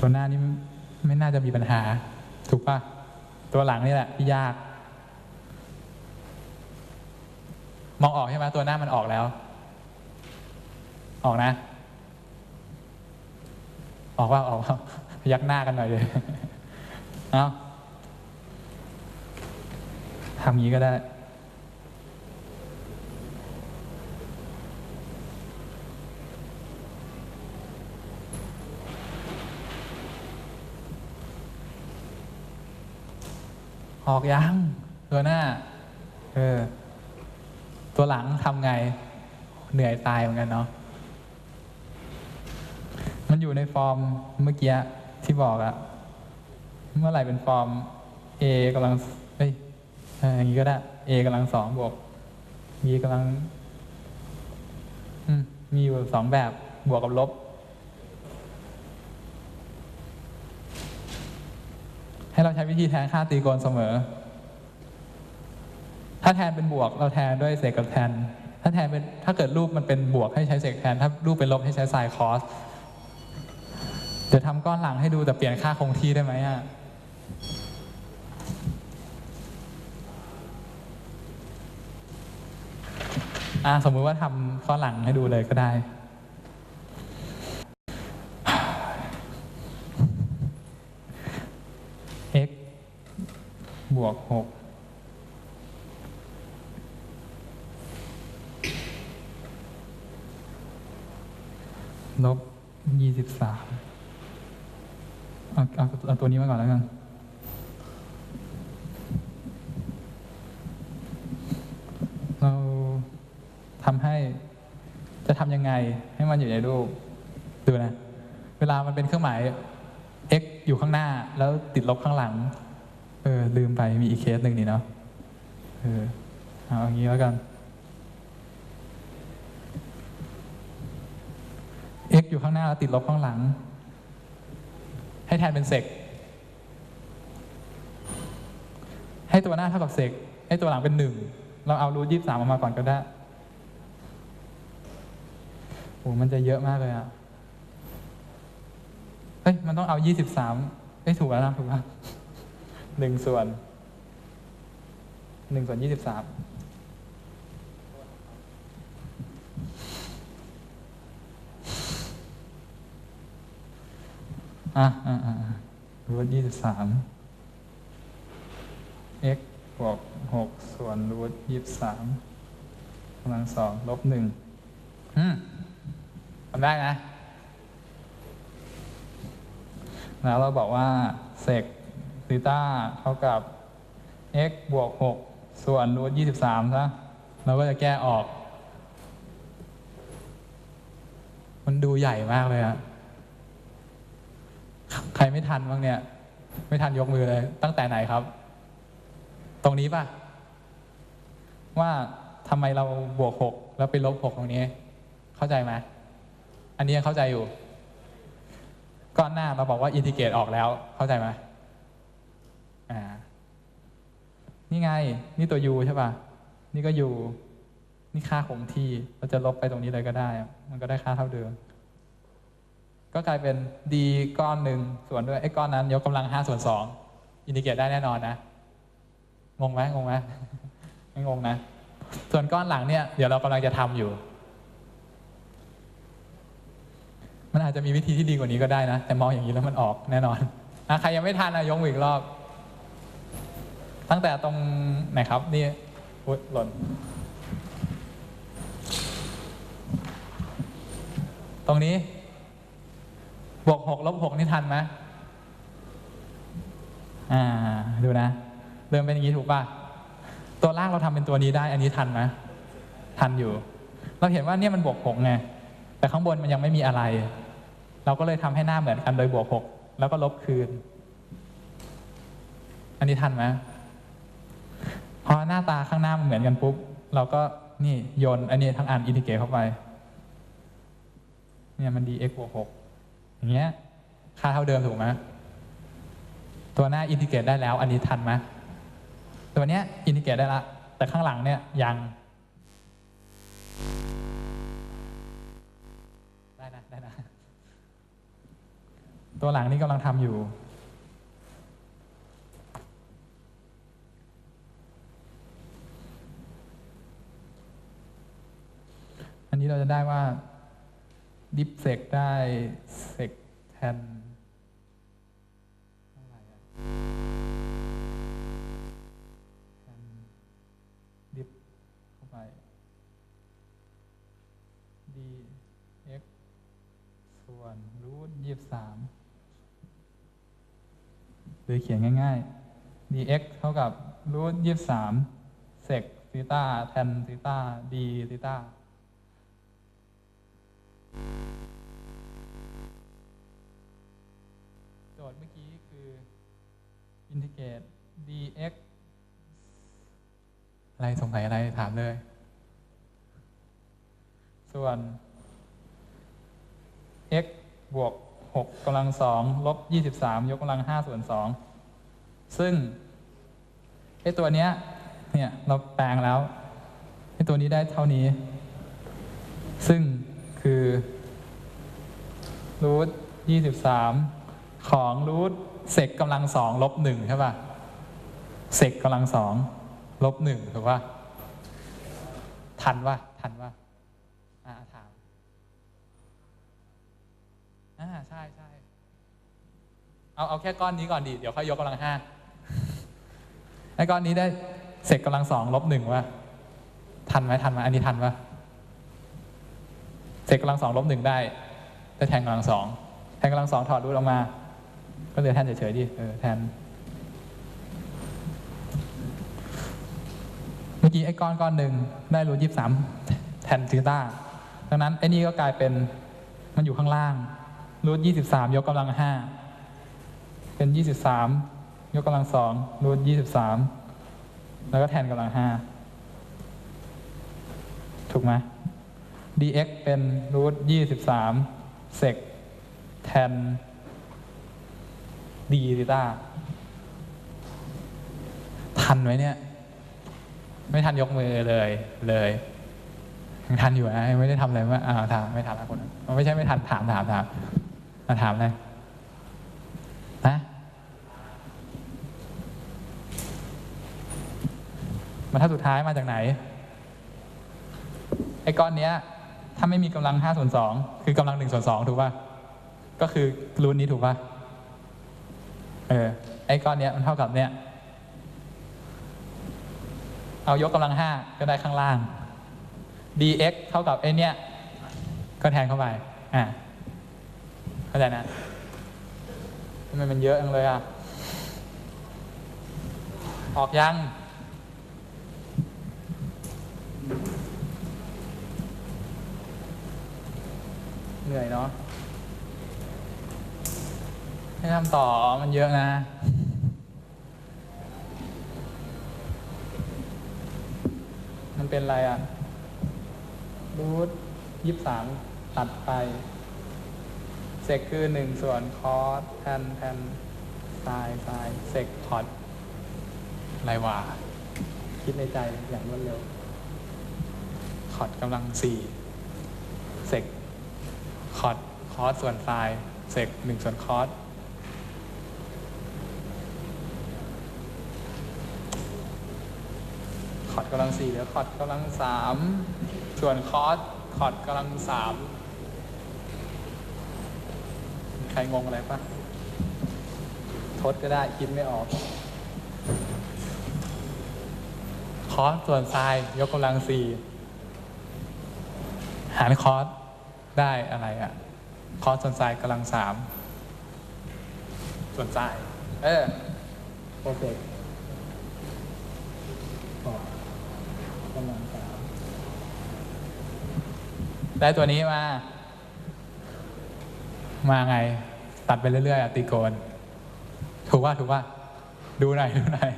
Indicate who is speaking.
Speaker 1: ตัวหน้านี่ไม่น่าจะมีปัญหา ถูกปะตัวหลังนี่แหละที่ยาก มองออกใช่ไหมตัวหน้ามันออกแล้ว ออกนะ ออกว่าออกว่ายักหน้ากันหน่อยเลยเอาทำงี้ก็ได้ ออกยังตัวหน้า เออ ตัวหลังทำไง เหนื่อยตายเหมือนกันเนาะ มันอยู่ในฟอร์มเมื่อกี้ที่บอกอะเมื่อไหร่เป็นฟอร์ม a กำลัง เอ้ยอย่างนี้ก็ได้ a กำลังสองบวก b กำลังมมีอยู่สองแบบ บวกกับลบ ให้เราใช้วิธีแทนค่าตรีโกณเสมอ ถ้าแทนเป็นบวกเราแทนด้วยเศษกับแทน ถ้าแทนเป็นถ้าเกิดรูปมันเป็นบวกให้ใช้เศษแทน ถ้ารูปเป็นลบให้ใช้ไซน์คอสเดี๋ยวทำก้อนหลังให้ดูแต่เปลี่ยนค่าคงที่ได้ไหมอะอ่าสมมุติว่าทำก้อนหลังให้ดูเลยก็ได้ x บ วกหกลบยี่สิบสามเอาเอาเอาตัวนี้มาก่อนแล้วกันเราทำให้จะทำยังไงให้มันอยู่ในรูป ดูนะ เวลามันเป็นเครื่องหมาย x อยู่ข้างหน้าแล้วติดลบข้างหลัง เออ ลืมไปมีอีกเคสหนึ่งนี่เนาะเออเอาอย่างนี้แล้วกัน x อยู่ข้างหน้าแล้วติดลบข้างหลัง ให้แทนเป็นเซกให้ตัวหน้าเท่ากับเซกให้ตัวหลังเป็นหนึ่งเราเอารูทยี่สามออกมาก่อนก็ได้โอ้มันจะเยอะมากเลยอะเฮ้ย มันต้องเอายี่สิบสามเอ้ย ถูกแล้วนะ ถูกแล้ว หนึ่งส่วนหนึ่งส่วนยี่สิบสามอะอะอะรูทยี่สิบสาม x บวกหกส่วนรูทยี่สิบสามกำลังสองลบหนึ่งอืมทำได้นะ แล้วเราบอกว่าเซก ซีต้าเท่ากับ x บวกหกส่วนรูทยี่สิบสามซะ เราก็จะแก้ออก มันดูใหญ่มากเลยอะใครไม่ทันบ้างเนี่ย ไม่ทันยกมือเลย ตั้งแต่ไหนครับ ตรงนี้ป่ะ ว่าทำไมเราบวกหกแล้วไปลบหกตรงนี้ เข้าใจไหม อันนี้ยังเข้าใจอยู่ ก้อนหน้าเราบอกว่าอินทิเกรตออกแล้ว เข้าใจไหม อ่า นี่ไง นี่ตัว u ใช่ป่ะ นี่ก็ u นี่ค่าคงที่ เราจะลบไปตรงนี้เลยก็ได้ มันก็ได้ค่าเท่าเดิม ก็กลายเป็น d ก้อนหนึ่งส่วนด้วยไอ้ก้อนนั้นยกกำลังห้าส่วนสองอินทิเกรตได้แน่นอนนะ งงไหมงงไหมไม่งงนะ ส่วนก้อนหลังเนี่ย เดี๋ยวเรากำลังจะทำอยู่ มันอาจจะมีวิธีที่ดีกว่านี้ก็ได้นะ แต่มองอย่างนี้แล้วมันออกแน่นอนอใครยังไม่ทันนะยกออีกรอบ ตั้งแต่ตรงไหนครับนี่อุ๊ยหล่นตรงนี้ บวกหกลบหกนี่ทันไหมอ่าดูนะ เริ่มเป็นอย่างนี้ถูกป่ะ ตัวล่างเราทำเป็นตัวนี้ได้ อันนี้ทันไหมทันอยู่ เราเห็นว่าเนี่ยมันบวกหกไงแต่ข้างบนมันยังไม่มีอะไร เราก็เลยทำให้หน้าเหมือนกันโดยบวกหกแล้วก็ลบคืน อันนี้ทันไหม หน้าตาข้างหน้ามันเหมือนกันปุ๊บ เราก็นี่โยนอันนี้ทั้งอันอินทิเกรตเข้าไป เนี่ยมัน dx บวกหกอย่างเงี้ย ค่าเท่าเดิมถูกไหมตัวหน้าอินทิเกรตได้แล้ว อันนี้ทันไหมตัวเนี้ยอินทิเกรตได้ละ แต่ข้างหลังเนี่ยยัง ได้นะได้นะตัวหลังนี่กำลังทำอยู่ นี้เราจะได้ว่าดิฟเซกได้เซกแทนร่อะแทนดิฟเข้าไป dx ส่วนรูทยี่สามหรือเขียนง่าย ๆ dx เท่ากับรูทยี่สามเซกซีตาแทนซีตา d ซีตา โจทย์เมื่อกี้คืออินทิเกรต dx อะไรสงสัยอะไรถามเลย ส่วน x บวก 6กำลังสองลบ 23 ยกกำลัง 5 ส่วน 2 ซึ่งไอตัวเนี้ยเนี่ย เราแปลงแล้วไอตัวนี้ได้เท่านี้ ซึ่ง คือรูท23ของรูทเซกกำลังสองลบหนึ่งใช่ป่ะเซกกำลังสองลบหนึ่งถูกป่ะทันป่ะทันป่ะอ่าถามอ่าใช่ใช่เอาเอาแค่ก้อนนี้ก่อนดิเดี๋ยวค่อยยกกำลังห้าไอ้ก้อนนี้ได้เสกกำลังสองลบหนึ่งว่า ทันไหมทันไหมอันนี้ทันปะ เสกกำลังสองลบหนึ่งได้ได้แทนกำลังสองแทนกำลังสองถอดรูทออกมา ก็เหลือแทนเฉยๆดิเออแทนเมื่อกี้ไอ้ก้อนก้อนหนึ่งได้รูทยี่สามแทนซีต้าดังนั้นไอ้นี่ก็กลายเป็นมันอยู่ข้างล่างรูทยี่สิบสามยกกำลังห้าเป็นยี่สิบสามยกกำลังสองรูทยี่สิบสามแล้วก็แทนกำลังห้าถูกไหม dx เป็นรูทยี่สิบสามเซกแทน d ซิต้าทันไหมเนี่ย ไม่ทันยกมือเลยเลยยังทันอยู่นะยังไม่ได้ทำอะไรว่าอ้าวถามไม่ถามแล้วคนนั้นไม่ใช่ไม่ทันถามถามถามมาถามเลยนะบรรทัดสุดท้ายมาจากไหนไอ้ก้อนเนี้ย ถ้าไม่มีกำลังห้าส่วนสองคือกำลังหนึ่งส่วนสองถูกป่ะก็คือรูทนี้ถูกป่ะเออไอ้ก้อนเนี้ยมันเท่ากับเนี้ยเอายกกำลังห้าก็ได้ข้างล่าง dx เท่ากับไอ้เนี้ยก็แทนเข้าไปอ่าเข้าใจนะทำไมมันเยอะจังเลยอะออกยัง เหนื่อยเนาะให้ทำต่อมันเยอะนะ มันเป็นอะไรอะ รูทยี่สามตัดไปเซกคือหนึ่งส่วนคอสแทนแทนไซน์ไซน์เซกคอสอะไรวะคิดในใจอย่างรวดเร็วคอสกำลังสี่เซก คอสคอสส่วนไซน์เซกหนึ่งส่วนคอร์สคอร์สกำลังสี่เหลือคอร์สกำลังสามส่วนคอร์สคอร์สกำลังสามใครงงอะไรปะทดก็ได้คิดไม่ออก คอร์สส่วนไซน์ยกกำลังสี่หารคอร์ส ได้อะไรอะ่ะคอสส่วนไซน์กำลังสามส่วนไซน์เออโปรเจกต์กำลังสามได้ตัวนี้มา มาไง ตัดไปเรื่อยๆอะตีโกน ถูกว่าถูกว่า ดูหน่อยดูหน่อย